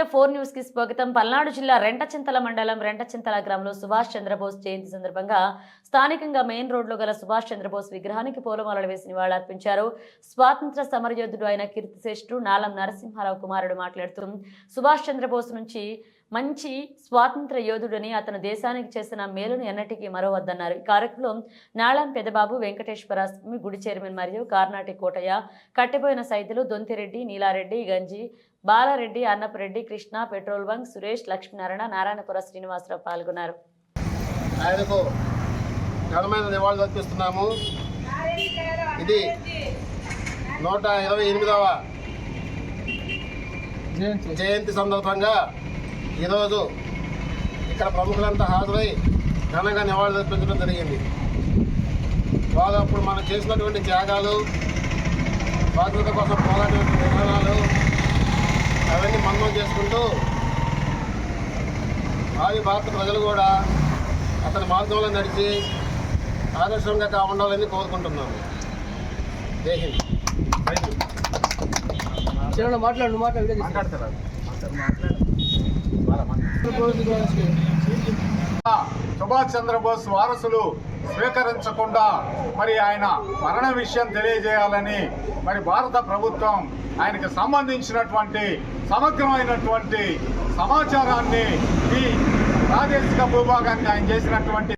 RJ four న్యూస్కి స్వాగతం. పల్నాడు జిల్లా రెంటచింతల మండలం రెంటచింతల గ్రామంలో సుభాష్ చంద్రబోస్ జయంతి సందర్భంగా స్థానికంగా మెయిన్ రోడ్లో గల సుభాష్ చంద్రబోస్ విగ్రహానికి పూలమాలలు వేసి నివాళులర్పించారు. స్వాతంత్ర సమరయోధుడు అయిన కీర్తిశ్రేష్ఠుడు నాలం నరసింహారావు కుమారుడు మాట్లాడుతూ సుభాష్ చంద్రబోస్ నుంచి మంచి స్వాతంత్ర యోధుడని అతను దేశానికి చేసిన మేలును ఎన్నటికీ మరవద్దన్నారు. ఈ కార్యక్రమం నాళం పెదబాబు వెంకటేశ్వర స్వామి గుడి చైర్మన్ మరియు కార్నాటి కోటయ్య కట్టిపోయిన సైతులు దొంతిరెడ్డి నీలారెడ్డి గంజి బాలారెడ్డి అన్నపరెడ్డి కృష్ణ పెట్రోల్ బంక్ సురేష్ లక్ష్మీనారాయణ నారాయణపుర శ్రీనివాసరావు పాల్గొన్నారు. ఆయనకు ఘనమైన నివాళులు అర్పిస్తున్నాము. ఇది నూట ఇరవై ఎనిమిదవ జయంతి సందర్భంగా ఈరోజు ఇక్కడ ప్రముఖులంతా హాజరై ఘనంగా నివాళులు అర్పించడం జరిగింది. వారు అప్పుడు మనం చేసినటువంటి త్యాగాలు స్వాతంత్ర కోసం పోరాడినటువంటి విధానాలు అవన్నీ మననం చేసుకుంటూ భావి భారత ప్రజలు కూడా అతని మార్గంలో నడిచి ఆదర్శంగా ఉండాలని కోరుకుంటున్నాను జై హింద్. మాట్లాడు మాట్లాడు తీస్తా. సుభాష్ చంద్రబోస్ వారసులు స్వీకరించకుండా మరి ఆయన మరణ విషయం తెలియజేయాలని మరి భారత ప్రభుత్వం ఆయనకు సంబంధించినటువంటి సమగ్రమైనటువంటి సమాచారాన్ని ఈ ప్రాదేశిక భూభాగానికి ఆయన చేసినటువంటి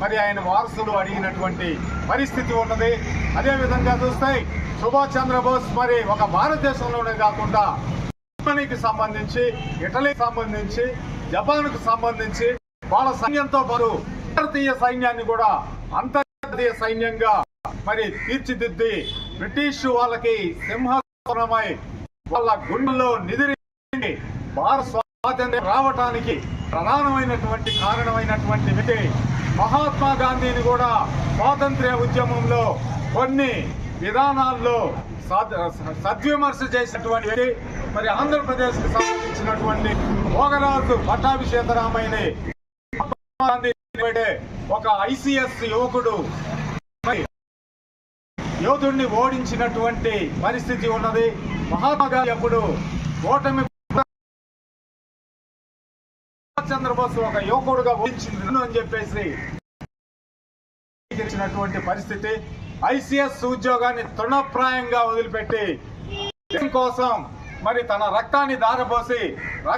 మరి ఆయన వారసులు అడిగినటువంటి పరిస్థితి ఉన్నది. అదేవిధంగా చూస్తే సుభాష్ చంద్రబోస్ మరి ఒక భారతదేశంలోనే కాకుండా జర్మనీకి సంబంధించి ఇటలీకి సంబంధించి జపాన్కు సంబంధించి వాళ్ళ సైన్యంతో పాటు భారతీయ సైన్యాన్ని కూడా అంతర్జాతీయ సైన్యంగా మరి తీర్చిదిద్ది బ్రిటిష్ వాళ్ళకి సింహమై వాళ్ళ గుండెల్లో నిదిరి భారత స్వాతంత్ర్యం రావటానికి ప్రధానమైనటువంటి కారణమైనటువంటి వ్యక్తి మహాత్మా గాంధీని కూడా స్వాతంత్ర్య ఉద్యమంలో కొన్ని విధానాల్లో సద్విమర్శ చేసినటువంటి మరి మరి ఆంధ్రప్రదేశ్కి సంబంధించినటువంటి భోగరాజు పట్టాభిషేకరామైని గాంధీ ఒక ఐసిఎస్ యువకుడు యోధుడిని ఓడించినటువంటి పరిస్థితి ఉన్నది. మహాత్మా గాంధీ అప్పుడు ఓటమి చంద్రబోస్ ఒక యువకుడుగా ఓడించింది అని చెప్పేసి పరిస్థితి. ఐసిఎస్ ఉద్యోగాన్ని తృణప్రాయంగా వదిలిపెట్టి కోసం మరి తన రక్తాన్ని దారపోసి